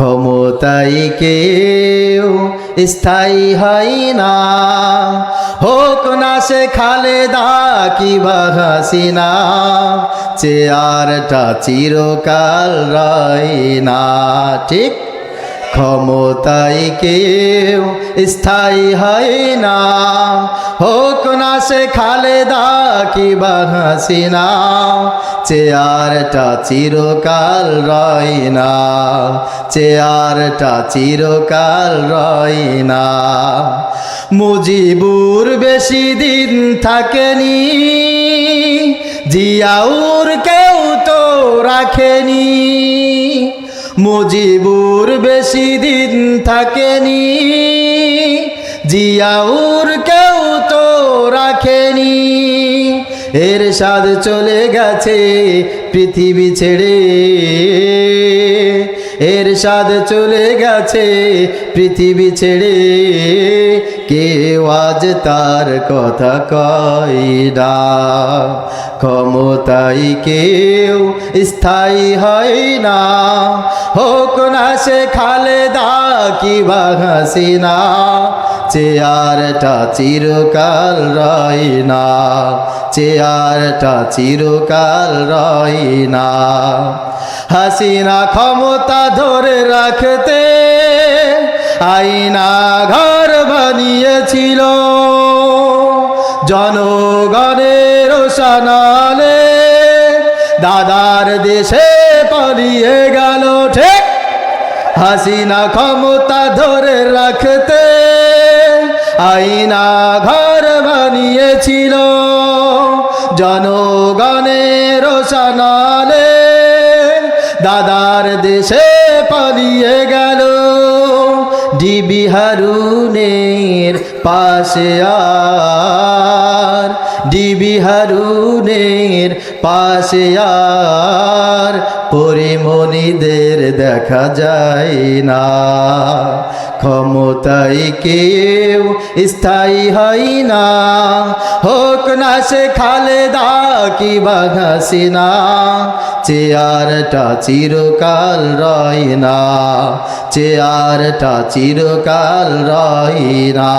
ক্ষমতাই কেউ স্থায়ী হয় না। হোক না সে খালেদা কিবা হাসিনা, চেয়ারটা চিরকাল রয় না। ঠিক ক্ষমতাই কেউ স্থায়ী হয় না। হোক না সে খালেদা কিবা হাসিনা, চেয়ারটা চিরকাল রয় না। চেয়ারটা চিরকাল রয় না। মুজিবুর বেশি দিন থাকেনি, জিয়াউর কেউ তো রাখেনি। মুজিবুর বেশি দিন থাকেনি, জিয়াউর কেউ তো রাখেনি। এর স্বাদ চলে গেছে পৃথিবী ছেড়ে। এর স্বাদ চলে গেছে পৃথিবী ছেড়ে। কেউ আজ তার কথা কয় ক্ষমতাই কেউ স্থায়ী হয় না। হোক না সে খালেদা কিবা হাসিনা, চেয়ারটা চিরকাল রয় না। চেয়ারটা চিরকাল রয় না। হাসিনা ক্ষমতা ধরে রাখতে আইনা বানিয়েছিল জনগণের সানালে দাদার দেশে পালিয়ে গেল ঠিক। হাসিনা ক্ষমতা ধরে রাখতে আইনা ঘর বানিয়েছিল। জনগণের সানালে দাদার দেশে পালিয়ে গেল ডিবি হারুনের পাশে আর ডিবি হারুনের পাশে আর পরিমণিদের দেখা যায় না। ক্ষমতাই কেউ স্থায়ী হয় না। হোক না সে খালেদা কি বাঘাসিনা চেয়ারটা চিরকাল রয় না চেয়ারটা চিরকাল রয় না।